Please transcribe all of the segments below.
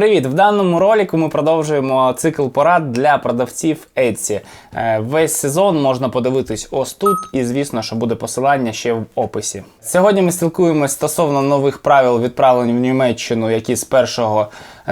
Привіт! В даному ролику ми продовжуємо цикл порад для продавців Etsy. Е, Весь сезон можна подивитись ось тут, і звісно, що буде посилання ще в описі. Сьогодні ми спілкуємось стосовно нових правил відправлень в Німеччину, які з 1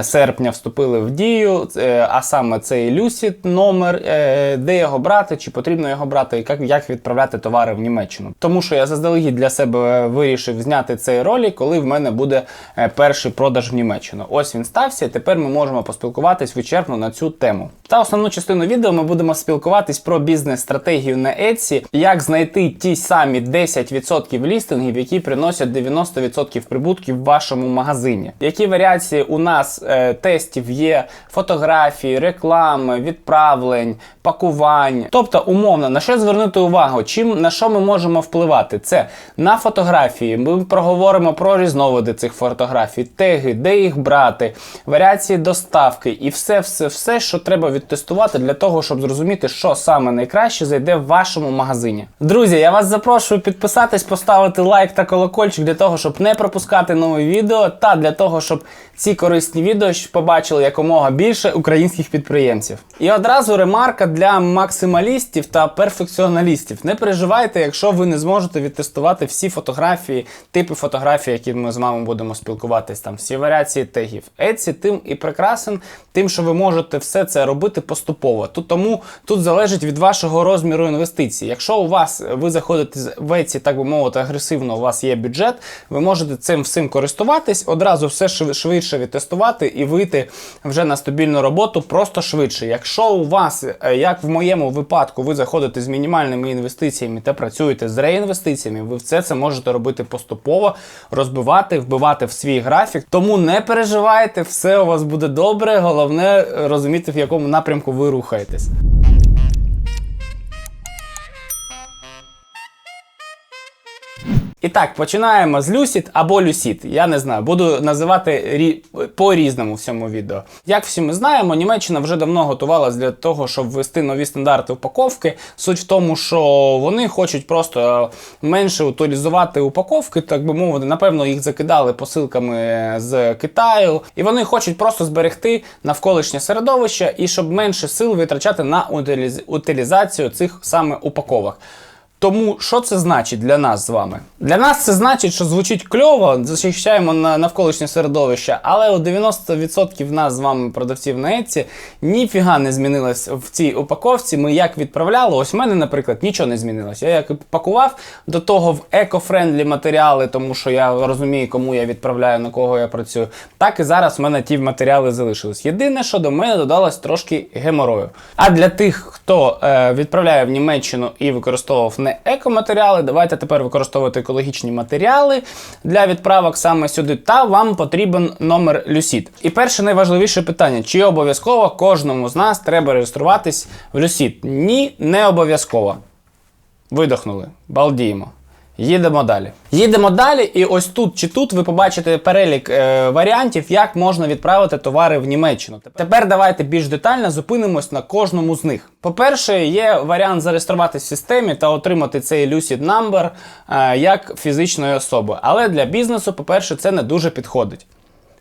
серпня вступили в дію. Е, А саме цей Lucid номер, е, де його брати, чи потрібно його брати, і як, відправляти товари в Німеччину. Тому що я заздалегідь для себе вирішив зняти цей ролик, коли в мене буде е, перший продаж в Німеччину. Ось він стався, і тепер ми можемо поспілкуватись вичерпно на цю тему. Та основну частину відео ми будемо спілкуватись про бізнес-стратегію на Etsy, як знайти ті самі 10% лістингів, які приносять 90% прибутків в вашому магазині. Які варіації у нас тестів є фотографії, реклами, відправлень, пакувань. Тобто, умовно, на що звернути увагу, чим на що ми можемо впливати? Це на фотографії. Ми проговоримо про різновиди цих фотографій, теги, де їх брати, варіації доставки і все, все, все, що треба відтестувати для того, щоб зрозуміти, що саме найкраще зайде в вашому магазині. Друзі, я вас запрошую підписатись, поставити лайк та колокольчик для того, щоб не пропускати нові відео, та для того, щоб ці корисні відео щ- побачили якомога більше українських підприємців. І одразу ремарка для максималістів та перфекціоналістів. Не переживайте, якщо ви не зможете відтестувати всі фотографії, типи фотографій, які ми з вами будемо спілкуватись, там всі варіації тегів. Etsy тим і прекрасен, тим, що ви можете все це робити поступово. Тут тому тут залежить від вашого розміру інвестицій. Якщо у вас ви заходите в Etsy, так би мовити, агресивно, у вас є бюджет, ви можете цим всім користуватись, одразу все швидше відтестувати і вийти вже на стабільну роботу просто швидше. Якщо у вас, е, як в моєму випадку, ви заходите з мінімальними інвестиціями та працюєте з реінвестиціями, ви все це можете робити поступово, розбивати, вбивати в свій графік. Тому не переживайте, все у вас буде добре. Головне е, розуміти, в якому напрямку ви рухаєтесь. І так, починаємо з Lucid або Lucid. Я не знаю, буду називати рі... по-різному в цьому відео. Як всі ми знаємо, Німеччина вже давно готувалась для того, щоб ввести нові стандарти упаковки. Суть в тому, що вони хочуть просто менше утилізувати упаковки, так би мовити. Напевно, їх закидали посилками з Китаю, і вони хочуть просто зберегти навколишнє середовище і щоб менше сил витрачати на утиліз... утилізацію цих саме упаковок. Тому що це значить для нас з вами? Для нас це значить, що звучить кльово, захищаємо на навколишнє середовище, але у 90% нас з вами продавців на Etsy ніфіга не змінилось в цій упаковці. Ми як відправляли, ось в мене, наприклад, нічого не змінилось. Я як пакував до того в еко-френдлі матеріали, тому що я розумію, кому я відправляю, на кого я працюю. Так і зараз в мене ті матеріали залишились. Єдине, що до мене додалось трошки геморою. А для тих, хто е, відправляє в Німеччину і використовував не екоматеріали, давайте тепер використовувати екологічні матеріали для відправок саме сюди. Та вам потрібен номер Люсід. І перше найважливіше питання: чи обов'язково кожному з нас треба реєструватись в Люсід? Ні, не обов'язково. Видохнули, балдіємо. Їдемо далі. Їдемо далі, і ось тут чи тут ви побачите перелік е, варіантів, як можна відправити товари в Німеччину. Тепер давайте більш детально зупинимось на кожному з них. По-перше, є варіант зареєструватися в системі та отримати цей Lucid Number е, як фізичної особи. Але для бізнесу, по-перше, це не дуже підходить.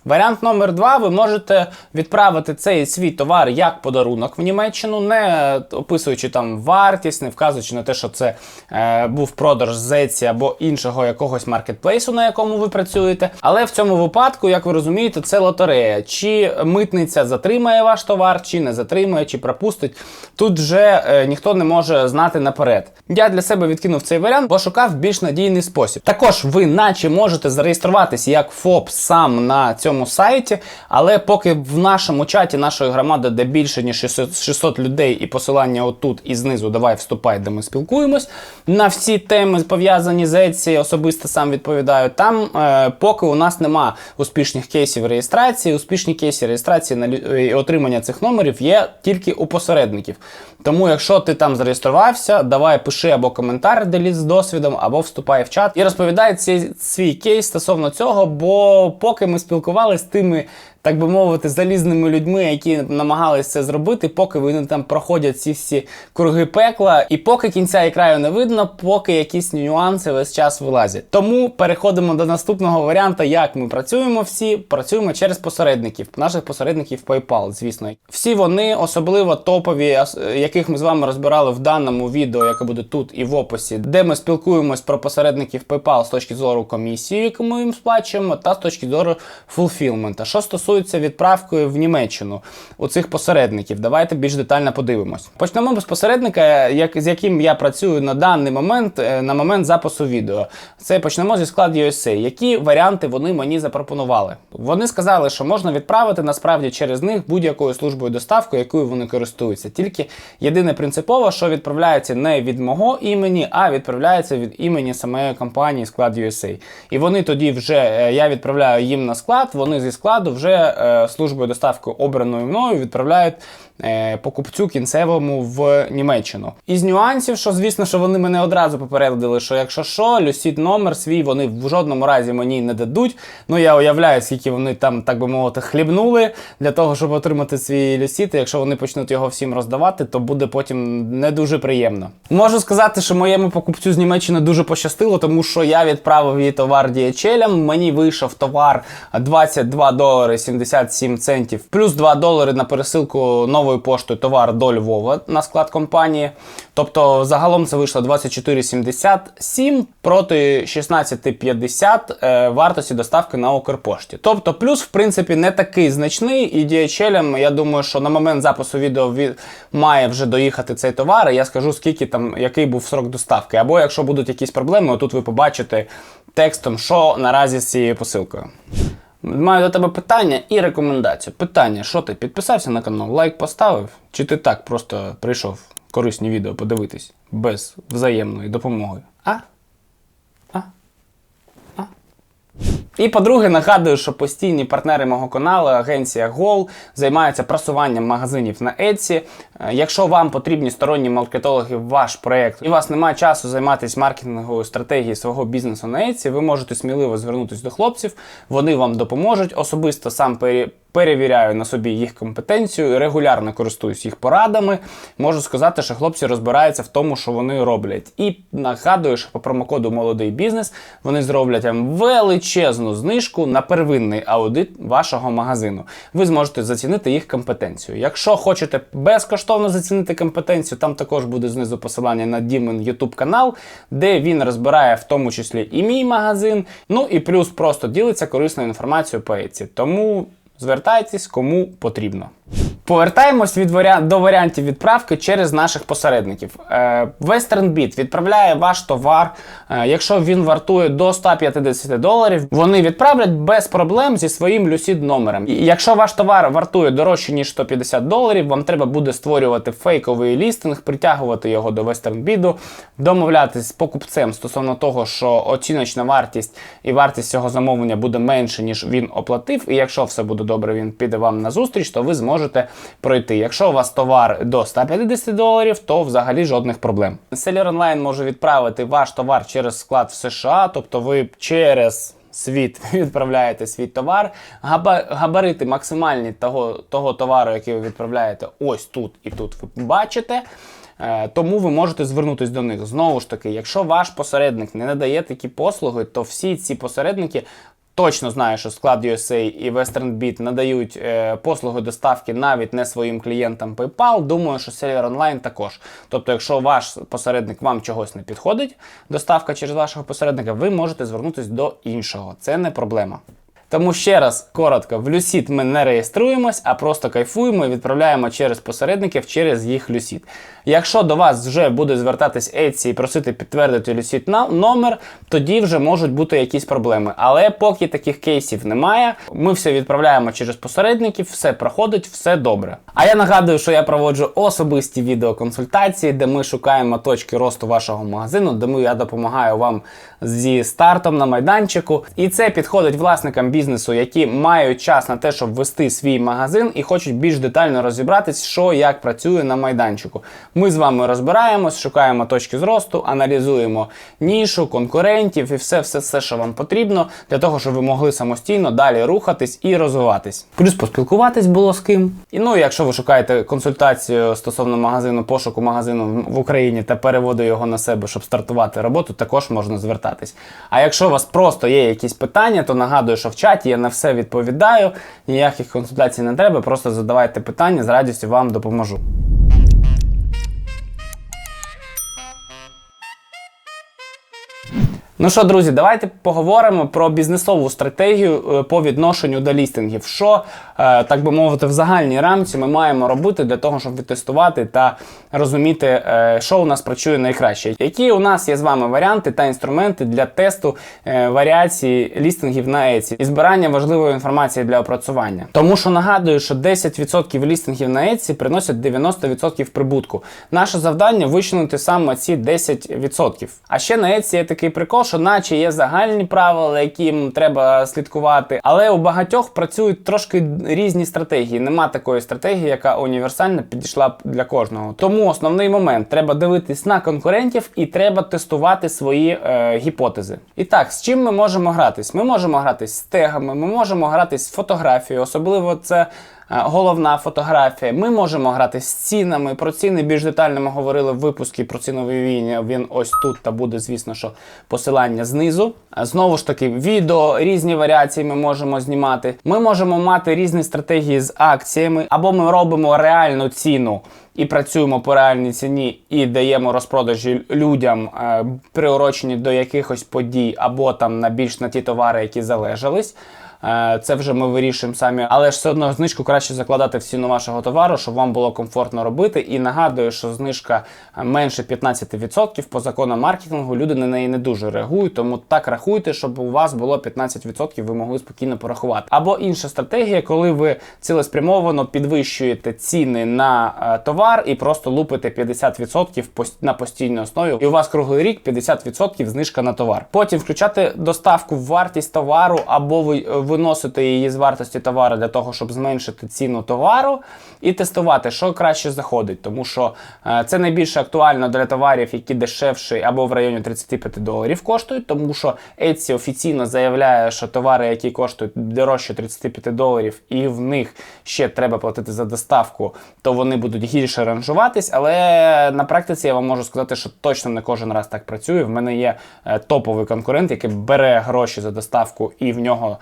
Варіант номер два: ви можете відправити цей свій товар як подарунок в Німеччину, не описуючи там вартість, не вказуючи на те, що це е, був продаж з або іншого якогось маркетплейсу, на якому ви працюєте. Але в цьому випадку, як ви розумієте, це лотерея. Чи митниця затримає ваш товар, чи не затримає, чи пропустить. Тут вже е, ніхто не може знати наперед. Я для себе відкинув цей варіант, бо шукав більш надійний спосіб. Також ви, наче, можете зареєструватися як ФОП сам на цьому сайті, але поки в нашому чаті нашої громади, де більше ніж 600, 600 людей, і посилання отут і знизу, давай вступай, де ми спілкуємось. На всі теми пов'язані з Etsy, особисто сам відповідаю. Там е, поки у нас нема успішних кейсів реєстрації, успішні кейси реєстрації на і отримання цих номерів є тільки у посередників. Тому, якщо ти там зареєструвався, давай пиши або коментар, деліт з досвідом, або вступай в чат і розповідай цей свій кейс стосовно цього. Бо поки ми спілкувалися з тими так би мовити, залізними людьми, які намагались це зробити, поки вони там проходять ці всі круги пекла, і поки кінця і краю не видно, поки якісь нюанси весь час вилазять. Тому переходимо до наступного варіанту, як ми працюємо всі. Працюємо через посередників, наших посередників PayPal, звісно. Всі вони, особливо топові, яких ми з вами розбирали в даному відео, яке буде тут і в описі, де ми спілкуємось про посередників PayPal з точки зору комісії, яку ми їм сплачуємо, та з точки зору фулфілмента. Що стосується відправки в Німеччину у цих посередників, давайте більш детально подивимось. Почнемо з посередника, як, з яким я працюю на даний момент, е, на момент запису відео. Це почнемо зі склад USA. Які варіанти вони мені запропонували? Вони сказали, що можна відправити насправді через них будь-якою службою доставки, якою вони користуються. Тільки єдине принципово, що відправляється не від мого імені, а відправляється від імені самої компанії склад USA. І вони тоді вже е, я відправляю їм на склад. Вони зі складу вже службою доставки обраною мною відправляють. Е, Покупцю кінцевому в Німеччину. Із нюансів, що звісно, що вони мене одразу попередили, що якщо що, люсід номер свій вони в жодному разі мені не дадуть. Ну я уявляю, скільки вони там, так би мовити, хлібнули для того, щоб отримати свій люсід. І якщо вони почнуть його всім роздавати, то буде потім не дуже приємно. Можу сказати, що моєму покупцю з Німеччини дуже пощастило, тому що я відправив їй товар DHL, мені вийшов товар 22 долари 77 центів, плюс 2 долари на пересилку новою поштою товар до Львова на склад компанії. Тобто загалом це вийшло 24,77 проти 16,50 е, вартості доставки на Укрпошті. Тобто плюс, в принципі, не такий значний, і DHL, я думаю, що на момент запису відео від... має вже доїхати цей товар, і я скажу, скільки там, який був срок доставки. Або якщо будуть якісь проблеми, отут ви побачите текстом, що наразі з цією посилкою. Маю до тебе питання і рекомендацію. Питання: що ти підписався на канал, лайк поставив? Чи ти так просто прийшов корисні відео подивитись без взаємної допомоги? А? А? І по-друге, нагадую, що постійні партнери мого каналу, агенція Гол, займаються просуванням магазинів на Etsy. Е, Якщо вам потрібні сторонні маркетологи в ваш проект і у вас немає часу займатися маркетинговою стратегією свого бізнесу на Etsy, ви можете сміливо звернутися до хлопців, вони вам допоможуть. Особисто сам пере- перевіряю на собі їх компетенцію, регулярно користуюсь їх порадами. Можу сказати, що хлопці розбираються в тому, що вони роблять. І нагадую, що по промокоду Молодий бізнес вони зроблять вам величезну знижку на первинний аудит вашого магазину. Ви зможете зацінити їх компетенцію. Якщо хочете безкоштовно зацінити компетенцію, там також буде знизу посилання на Дімин YouTube канал, де він розбирає в тому числі і мій магазин. Ну і плюс просто ділиться корисною інформацією по Etsy. Тому звертайтесь кому потрібно. Повертаємось від варіа... до варіантів відправки через наших посередників. Е, WesternBit відправляє ваш товар. Е, якщо він вартує до 150 доларів, вони відправлять без проблем зі своїм Lucid номером. І якщо ваш товар вартує дорожче ніж 150 доларів, вам треба буде створювати фейковий лістинг, притягувати його до WesternBit, домовлятись з покупцем стосовно того, що оціночна вартість і вартість цього замовлення буде менше, ніж він оплатив. І якщо все буде добре, він піде вам на зустріч, то ви зможете пройти. Якщо у вас товар до 150 доларів, то взагалі жодних проблем. Seller Online може відправити ваш товар через склад в США, тобто ви через. Світ відправляєте свій товар, габарити максимальні того, того товару, який ви відправляєте, ось тут і тут ви бачите. Е, Тому ви можете звернутися до них. Знову ж таки, якщо ваш посередник не надає такі послуги, то всі ці посередники точно знаю, що склад USA і WesternBit надають е, послуги доставки навіть не своїм клієнтам PayPal. Думаю, що Seller Online також. Тобто, якщо ваш посередник вам чогось не підходить, доставка через вашого посередника, ви можете звернутися до іншого. Це не проблема. Тому ще раз коротко, в Lucid ми не реєструємось, а просто кайфуємо і відправляємо через посередників через їх Lucid. Якщо до вас вже буде звертатись Etsy і просити підтвердити Lucid номер, тоді вже можуть бути якісь проблеми. Але поки таких кейсів немає, ми все відправляємо через посередників, все проходить, все добре. А я нагадую, що я проводжу особисті відеоконсультації, де ми шукаємо точки росту вашого магазину, де я допомагаю вам зі стартом на майданчику. І це підходить власникам бізнесу, які мають час на те, щоб вести свій магазин і хочуть більш детально розібратись, що як працює на майданчику. Ми з вами розбираємось, шукаємо точки зросту, аналізуємо нішу, конкурентів і все, все, все, що вам потрібно, для того, щоб ви могли самостійно далі рухатись і розвиватись. Плюс поспілкуватись було з ким. І ну, якщо ви шукаєте консультацію стосовно магазину, пошуку магазину в Україні та переводу його на себе, щоб стартувати роботу, також можна звертатись. А якщо у вас просто є якісь питання, то нагадую, що в чаті я на все відповідаю. Ніяких консультацій не треба, просто задавайте питання, з радістю вам допоможу. Ну що, друзі, давайте поговоримо про бізнесову стратегію е, по відношенню до лістингів. Що, е, так би мовити, в загальній рамці ми маємо робити для того, щоб відтестувати та розуміти, е, що у нас працює найкраще. Які у нас є з вами варіанти та інструменти для тесту варіації лістингів на Etsy і збирання важливої інформації для опрацювання. Тому що нагадую, що 10% лістингів на Etsy приносять 90% прибутку. Наше завдання вичленити саме ці 10%. А ще на Etsy є такий прикол що наче є загальні правила, яким треба слідкувати, але у багатьох працюють трошки різні стратегії. Нема такої стратегії, яка універсальна підійшла б для кожного. Тому основний момент треба дивитись на конкурентів і треба тестувати свої е, гіпотези. І так, з чим ми можемо гратись? Ми можемо гратись з тегами, ми можемо гратись з фотографією, особливо це. Е, головна фотографія. Ми можемо грати з цінами. Про ціни більш детально ми говорили в випуску про цінові війни. Він ось тут та буде, звісно, що посилання знизу. Е, Знову ж таки, відео, різні варіації ми можемо знімати. Ми можемо мати різні стратегії з акціями, або ми робимо реальну ціну. І працюємо по реальній ціні і даємо розпродажі людям, е, приурочені до якихось подій, або там на більш на ті товари, які залежались. Е, Це вже ми вирішуємо самі, але ж все одно знижку краще закладати в ціну вашого товару, щоб вам було комфортно робити. І нагадую, що знижка менше 15% по законам маркетингу. Люди на неї не дуже реагують, тому так рахуйте, щоб у вас було 15%, ви могли спокійно порахувати. Або інша стратегія, коли ви цілеспрямовано підвищуєте ціни на е, товар і просто лупите 50% пос- на постійній основі. І у вас круглий рік 50% знижка на товар. Потім включати доставку в вартість товару, або ви виносите її з вартості товару для того, щоб зменшити ціну товару, і тестувати, що краще заходить, тому що е, це найбільше актуально для товарів, які дешевші або в районі 35 доларів коштують, тому що Etsy офіційно заявляє, що товари, які коштують дорожче 35 доларів, і в них ще треба платити за доставку, то вони будуть гірше ранжуватись. Але на практиці я вам можу сказати, що точно не кожен раз так працює. В мене є е, топовий конкурент, який бере гроші за доставку, і в нього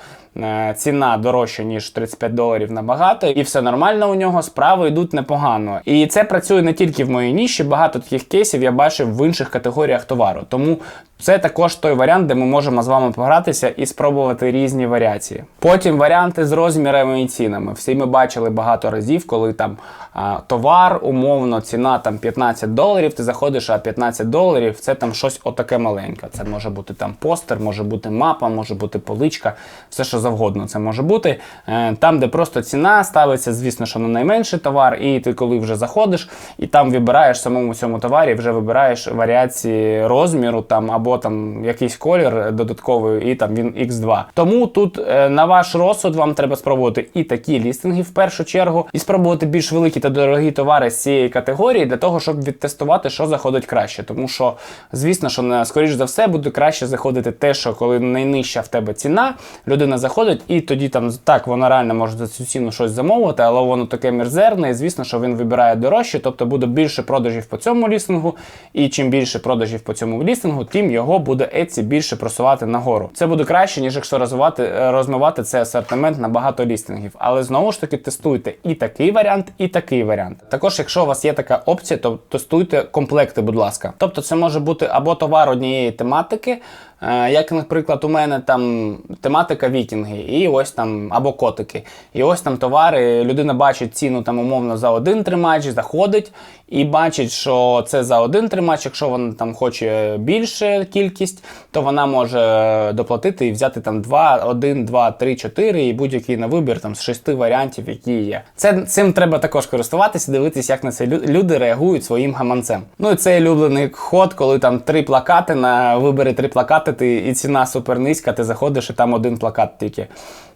ціна дорожча, ніж 35 доларів набагато, і все нормально у нього, справи йдуть непогано. І це працює не тільки в моїй ніші, багато таких кейсів я бачив в інших категоріях товару. Тому це також той варіант, де ми можемо з вами погратися і спробувати різні варіації. Потім варіанти з розмірами і цінами. Всі ми бачили багато разів, коли там а, товар, умовно, ціна там 15 доларів. Ти заходиш, а 15 доларів це там щось отаке маленьке. Це може бути там постер, може бути мапа, може бути поличка, все що завгодно це може бути. Е, Там, де просто ціна ставиться, звісно, що на найменший товар, і ти коли вже заходиш, і там вибираєш самому цьому товарі, вже вибираєш варіації розміру там або там якийсь колір додатковий, і там він X2. Тому тут е, на ваш розсуд вам треба спробувати і такі лістинги в першу чергу, і спробувати більш великі та дорогі товари з цієї категорії для того, щоб відтестувати, що заходить краще. Тому що, звісно, що на скоріш за все буде краще заходити те, що коли найнижча в тебе ціна, людина заходить, і тоді там так вона реально може за цю ціну щось замовити, але воно таке мерзерне, і звісно, що він вибирає дорожче, тобто буде більше продажів по цьому лістингу, і чим більше продажів по цьому лістингу, тим його буде Etsy більше просувати нагору. Це буде краще, ніж якщо розвивати, е, розмивати цей асортимент на багато лістингів. Але знову ж таки тестуйте і такий варіант, і такий варіант. Також, якщо у вас є така опція, то тестуйте комплекти, будь ласка. Тобто, це може бути або товар однієї тематики. Е, Як, наприклад, у мене там тематика вікінги, і ось там або котики. І ось там товари. Людина бачить ціну там умовно за один тримач, заходить і бачить, що це за один тримач. Якщо вона там хоче більше кількість, то вона може доплатити і взяти там 2, 1, 2, 3, 4 і будь-який на вибір там з шести варіантів, які є. Це цим треба також користуватися, дивитися, як на це люди реагують своїм гаманцем. Ну і це улюблений ход, коли там три плакати на вибери три плакати, ти і ціна супернизька, ти заходиш і там один плакат тільки.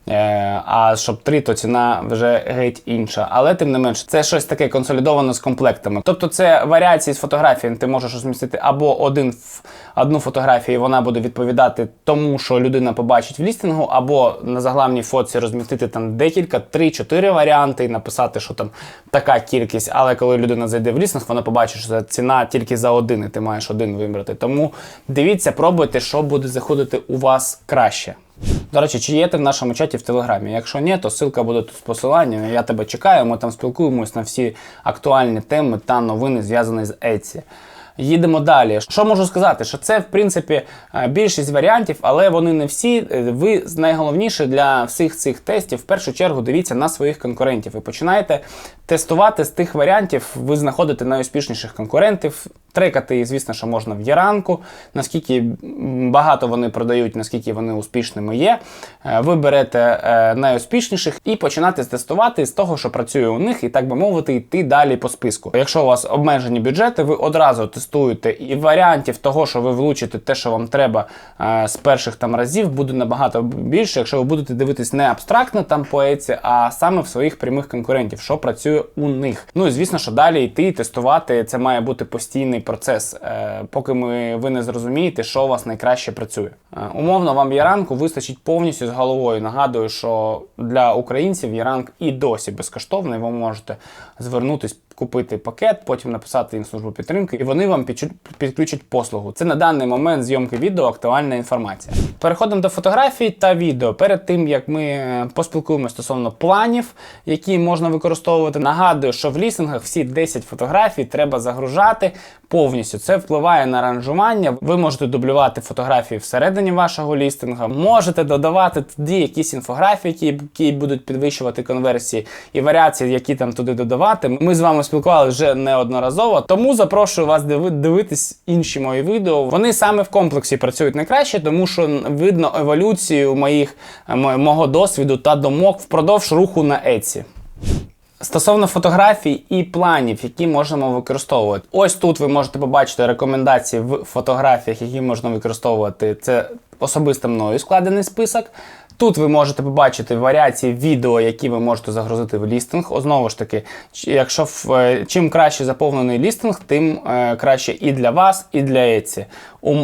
Е, а щоб три, то ціна вже геть інша. Але тим не менш, це щось таке консолідовано з комплектами. Тобто це варіації з фотографії. Ти можеш розмістити або один в одну фотографію, і вона буде відповідати тому, що людина побачить в лістингу, або на заглавній фотці розмістити там декілька, три-чотири варіанти і написати, що там така кількість. Але коли людина зайде в лістинг, вона побачить, що ціна тільки за один, і ти маєш один вибрати. Тому дивіться, пробуйте, що буде заходити у вас краще. До речі, чи є ти в нашому чаті в Телеграмі? Якщо ні, то ссылка буде тут з посиланням. Я тебе чекаю. Ми там спілкуємось на всі актуальні теми та новини, зв'язані з Etsy. Їдемо далі. Що можу сказати? Що це, в принципі, е, більшість варіантів, але вони не всі. Е, Ви найголовніше для всіх цих тестів в першу чергу дивіться на своїх конкурентів і починаєте тестувати з тих варіантів. Ви знаходите найуспішніших конкурентів. Трекати, звісно, що можна в Яранку, наскільки багато вони продають, наскільки вони успішними є. Е, Ви берете найуспішніших і починати тестувати з того, що працює у них, і так би мовити, йти далі по списку. Якщо у вас обмежені бюджети, ви одразу тестуєте і варіантів того, що ви влучите те, що вам треба е, з перших там разів, буде набагато більше, якщо ви будете дивитись не абстрактно там по Etsy, а саме в своїх прямих конкурентів, що працює у них. Ну і звісно, що далі йти і тестувати. Це має бути постійний процес, е, поки ми, ви не зрозумієте, що у вас найкраще працює. Е, умовно, вам Яранку вистачить повністю з головою. Нагадую, що для українців Яранг і досі безкоштовний. Ви можете звернутись. Купити пакет, потім написати їм службу підтримки, і вони вам підключать послугу. Це на даний момент зйомки відео актуальна інформація. Переходимо до фотографій та відео. Перед тим як ми е, поспілкуємося стосовно планів, які можна використовувати. Нагадую, що в лісингах всі 10 фотографій треба загружати повністю. Це впливає на ранжування. Ви можете дублювати фотографії всередині вашого лістинга, можете додавати туди якісь інфографії, які, будуть підвищувати конверсії, і варіації, які там туди додавати. Ми з вами спілкувалися вже неодноразово, тому запрошую вас дивитись інші мої відео. Вони саме в комплексі працюють найкраще, тому що видно еволюцію моїх мо- мого досвіду та думок впродовж руху на Etsy. Стосовно фотографій і планів, які можемо використовувати. Ось тут ви можете побачити рекомендації в фотографіях, які можна використовувати. Це особисто мною складений список. Тут ви можете побачити варіації відео, які ви можете загрузити в лістинг. О, Знову ж таки, якщо в, е, чим краще заповнений лістинг, тим е, краще і для вас, і для Etsy.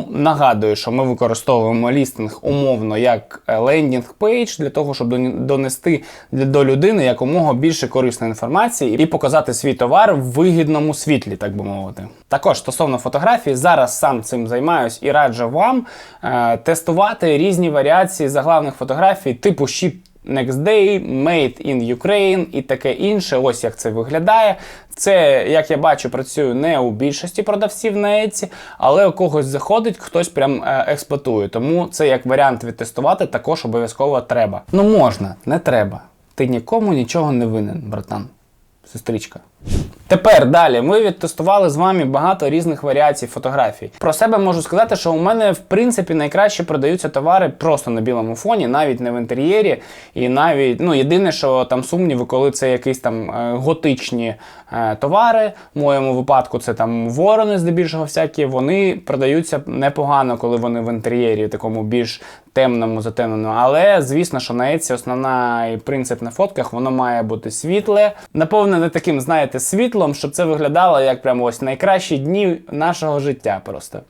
Нагадую, що ми використовуємо лістинг умовно як е, лендінг пейдж для того, щоб донести до людини якомога більше корисної інформації і показати свій товар в вигідному світлі, так би мовити. Також стосовно фотографії, зараз сам цим займаюсь і раджу вам тестувати різні варіації заглавних фотографій, типу Ship Next Day, Made in Ukraine і таке інше. Ось як це виглядає. Це, як я бачу, працює не у більшості продавців на Etsy, але у когось заходить, хтось прям е, експлуатує. Тому це як варіант відтестувати також обов'язково треба. Ну можна, не треба. Ти нікому нічого не винен, братан, сестричка. Тепер далі ми відтестували з вами багато різних варіацій фотографій. Про себе можу сказати, що у мене в принципі найкраще продаються товари просто на білому фоні, навіть не в інтер'єрі. І навіть ну єдине, що там сумніви, коли це якісь там е, готичні е, товари. В моєму випадку це там ворони, здебільшого всякі. Вони продаються непогано, коли вони в інтер'єрі, такому більш темному, затемненому. Але звісно, що на Etsy основний принцип на фотках воно має бути світле, наповнене таким, знаєте, світлом, щоб це виглядало як прямо ось найкращі дні нашого життя просто.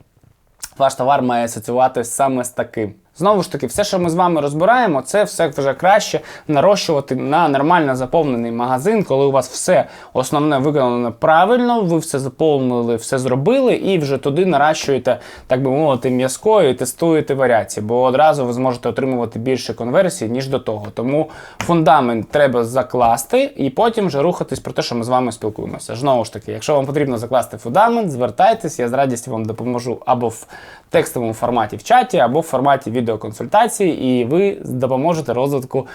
Ваш товар має асоціюватися саме з таким. Знову ж таки, все, що ми з вами розбираємо, це все вже краще нарощувати на нормально заповнений магазин, коли у вас все основне виконано правильно, ви все заповнили, все зробили, і вже туди наращуєте, так би мовити, м'язкою і тестуєте варіації, бо одразу ви зможете отримувати більше конверсій, ніж до того. Тому фундамент треба закласти і потім вже рухатись про те, що ми з вами спілкуємося. Знову ж таки, якщо вам потрібно закласти фундамент, звертайтесь, я з радістю вам допоможу або в текстовому форматі в чаті, або в форматі відеоконсультації, і ви допоможете розвитку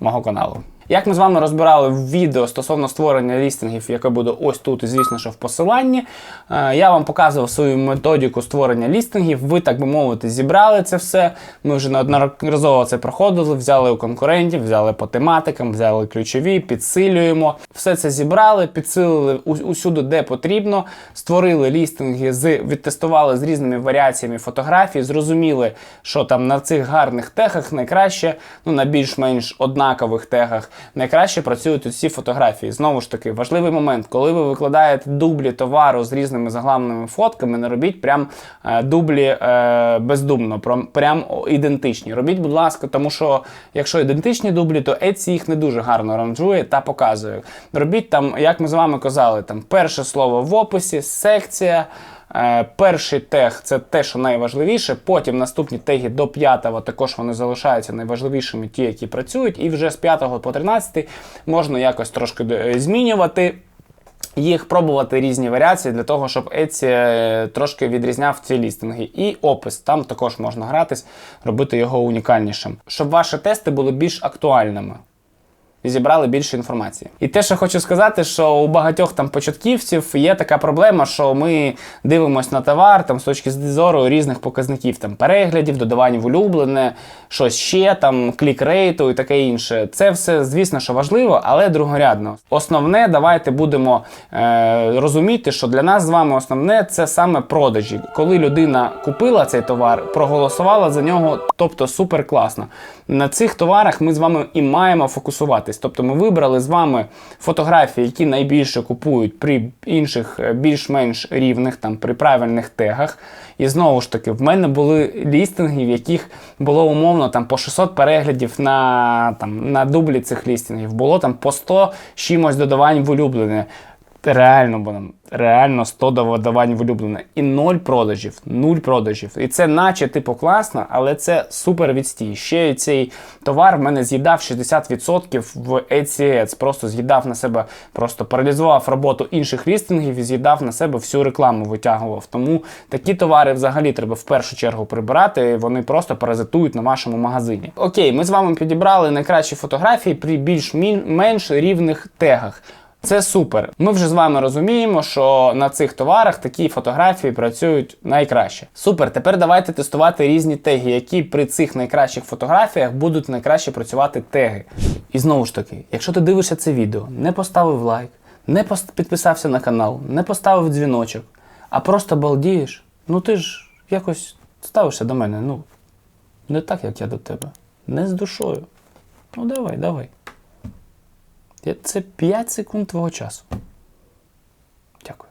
мого каналу. Як ми з вами розбирали в відео стосовно створення лістингів, яке буде ось тут, і звісно, що в посиланні, е, я вам показував свою методику створення лістингів. Ви, так би мовити, зібрали це все. Ми вже неодноразово це проходили, взяли у конкурентів, взяли по тематикам, взяли ключові, підсилюємо. Все це зібрали, підсилили усюди, де потрібно, створили лістинги, з, відтестували з різними варіаціями фотографій, зрозуміли, що там на цих гарних тегах найкраще, ну на більш-менш однакових тегах, найкраще працюють усі фотографії. Знову ж таки, важливий момент, коли ви викладаєте дублі товару з різними заглавними фотками, не робіть прям е, дублі е, бездумно, прям, прям ідентичні. Робіть, будь ласка, тому що якщо ідентичні дублі, то Etsy їх не дуже гарно ранжує та показує. Робіть там, як ми з вами казали, там перше слово в описі, секція. Е, Перший тег це те, що найважливіше. Потім наступні теги до п'ятого також вони залишаються найважливішими, ті, які працюють. І вже з 5 по 13 можна якось трошки е, змінювати. Їх пробувати різні варіації для того, щоб Etsy е, трошки відрізняв ці лістинги. І опис там також можна гратись, робити його унікальнішим, щоб ваші тести були більш актуальними зібрали більше інформації. І те, що хочу сказати, що у багатьох там початківців є така проблема, що ми дивимося на товар там з точки зору різних показників, там переглядів, додавань в улюблене, щось ще там, клік-рейту і таке інше. Це все, звісно, що важливо, але другорядно. Основне, давайте будемо е, розуміти, що для нас з вами основне це саме продажі. Коли людина купила цей товар, проголосувала за нього, тобто супер класно. На цих товарах ми з вами і маємо фокусуватись. Тобто ми вибрали з вами фотографії, які найбільше купують при інших е, більш-менш рівних, там при правильних тегах. І знову ж таки, в мене були лістинги, в яких було умовно там по 600 переглядів на, там, на дублі цих лістингів. Було там по 100 чимось додавань в улюблене. Реально було, реально 100 додавань в улюблене. І ноль продажів, нуль продажів. І це наче типу класно, але це супер відстій. Ще цей товар в мене з'їдав 60% в Etsy. Просто з'їдав на себе, просто паралізував роботу інших лістингів і з'їдав на себе всю рекламу, витягував. Тому такі товари взагалі треба в першу чергу прибирати. Вони просто паразитують на вашому магазині. Окей, ми з вами підібрали найкращі фотографії при більш-менш рівних тегах. Це супер. Ми вже з вами розуміємо, що на цих товарах такі фотографії працюють найкраще. Супер. Тепер давайте тестувати різні теги, які при цих найкращих фотографіях будуть найкраще працювати теги. І знову ж таки, якщо ти дивишся це відео, не поставив лайк, не підписався на канал, не поставив дзвіночок, а просто балдієш, ну ти ж якось ставишся до мене, ну не так, як я до тебе, не з душою. Ну давай, давай. Це 5 секунд твого часу. Дякую.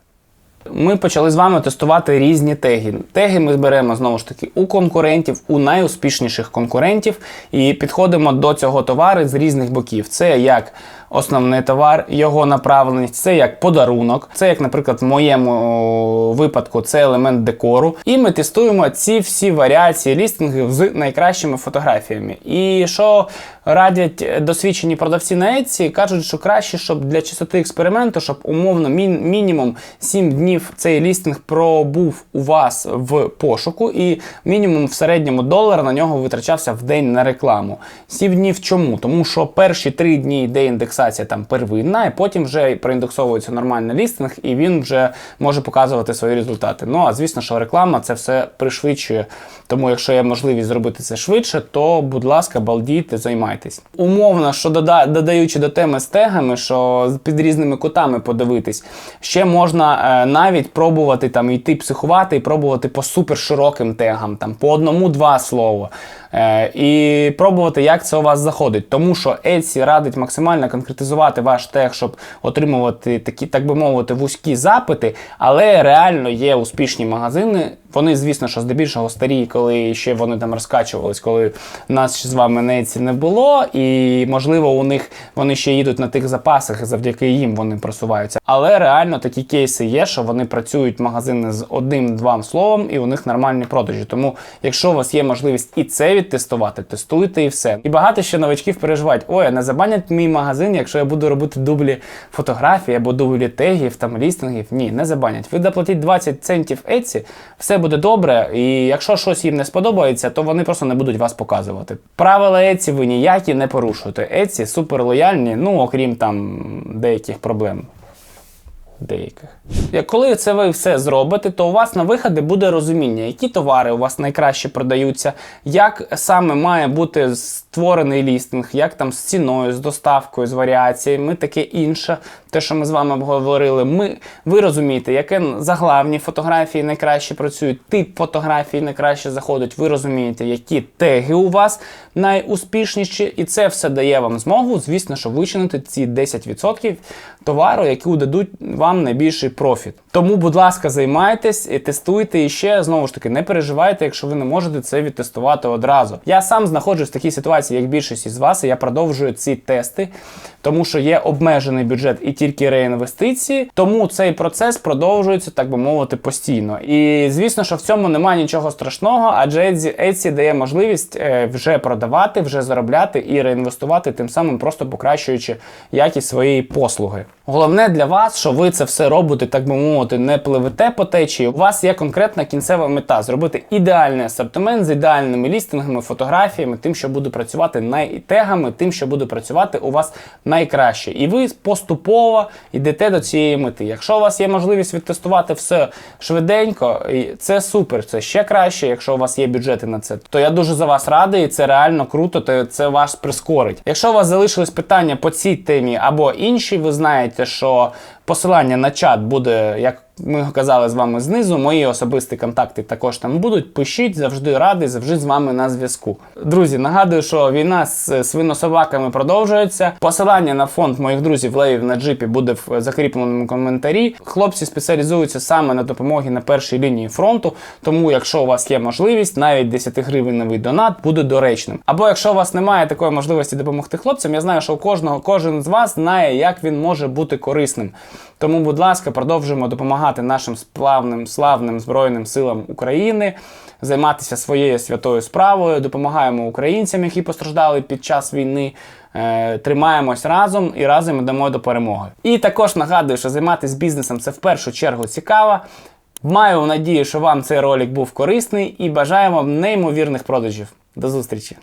Ми почали з вами тестувати різні теги. Теги ми зберемо знову ж таки у конкурентів, у найуспішніших конкурентів, і підходимо до цього товару з різних боків. Це як основний товар, його направленість, це як подарунок, це як, наприклад, в моєму випадку, це елемент декору. І ми тестуємо ці всі варіації лістингів з найкращими фотографіями. І що радять досвідчені продавці на Etsy, кажуть, що краще, щоб для чистоти експерименту, щоб умовно мін- мінімум 7 днів цей лістинг пробув у вас в пошуку, і мінімум в середньому долар на нього витрачався в день на рекламу. 7 днів чому? Тому що перші 3 дні йде індексація там первинна, і потім вже проіндексовується нормальний лістинг, і він вже може показувати свої результати. Ну а звісно, що реклама це все пришвидшує. Тому, якщо є можливість зробити це швидше, то будь ласка, балдійте, займайтесь. Умовно, що дода- додаючи до теми з тегами, що під різними кутами подивитись, ще можна е, навіть пробувати там йти психувати і пробувати по супер широким тегам, там по одному-два слова. Е, і пробувати, як це у вас заходить. Тому що Etsy радить максимально конкретизувати ваш тег, щоб отримувати такі, так би мовити, вузькі запити, але реально є успішні магазини. Вони, звісно, що здебільшого старі, коли ще вони там розкачувались, коли нас з вами на Etsy не було, і можливо у них вони ще їдуть на тих запасах, і завдяки їм вони просуваються. Але реально такі кейси є, що вони працюють магазини з одним-двом словом, і у них нормальні продажі. Тому, якщо у вас є можливість і це відтестувати, тестуйте і все. І багато ще новачків переживають: ой, не забанять мій магазин, якщо я буду робити дублі фотографій або дублі тегів, там лістингів. Ні, не забанять. Ви доплатіть 20 центів Etsy, все буде добре. І якщо щось їм не сподобається, то вони просто не будуть вас показувати. Правила Etsy ви ніякі не порушуєте. Etsy супер лояльні, ну окрім там деяких проблем деяких. Коли це ви все зробите, то у вас на виході буде розуміння, які товари у вас найкраще продаються, як саме має бути створений лістинг, як там з ціною, з доставкою, з варіаціями, таке інше. Те, що ми з вами обговорили, ми, ви розумієте, яке заглавні фотографії найкраще працюють, тип фотографії найкраще заходить. Ви розумієте, які теги у вас найуспішніші, і це все дає вам змогу, звісно, що вичинити ці 10% товару, які дадуть вам найбільший профіт. Тому, будь ласка, займайтесь і тестуйте і ще знову ж таки не переживайте, якщо ви не можете це відтестувати одразу. Я сам знаходжусь в такій ситуації, як більшість із вас, і я продовжую ці тести, тому що є обмежений бюджет і тільки реінвестиції. Тому цей процес продовжується, так би мовити, постійно. І звісно, що в цьому немає нічого страшного, адже Etsy, дає можливість е, вже продавати, вже заробляти і реінвестувати, тим самим просто покращуючи якість своєї послуги. Головне для вас, що ви це все робите, так би мовити, не пливете по течії. У вас є конкретна кінцева мета зробити ідеальний асортимент з ідеальними лістингами, фотографіями, тим, що буде працювати найтегами, тим, що буде працювати у вас найкраще. І ви поступово йдете до цієї мети. Якщо у вас є можливість відтестувати все швиденько, це супер, це ще краще, якщо у вас є бюджети на це, то я дуже за вас радий, і це реально круто, то це вас прискорить. Якщо у вас залишились питання по цій темі або інші, ви знаєте, що посилання на чат буде, як ми казали з вами знизу. Мої особисті контакти також там будуть. Пишіть, завжди радий, завжди з вами на зв'язку. Друзі, нагадую, що війна з свинособаками продовжується. Посилання на фонд моїх друзів Левів на джипі буде в закріпленому коментарі. Хлопці спеціалізуються саме на допомогі на першій лінії фронту. Тому, якщо у вас є можливість, навіть 10 гривеневий донат буде доречним. Або якщо у вас немає такої можливості допомогти хлопцям, я знаю, що у кожного кожен з вас знає, як він може бути корисним. Тому, будь ласка, продовжуємо допомагати нашим сплавним славним Збройним силам України, займатися своєю святою справою, допомагаємо українцям, які постраждали під час війни. Е, Тримаємось разом і разом йдемо до перемоги. І також нагадую, що займатися бізнесом це в першу чергу цікаво. Маю надію, що вам цей ролик був корисний і бажаємо вам неймовірних продажів. До зустрічі!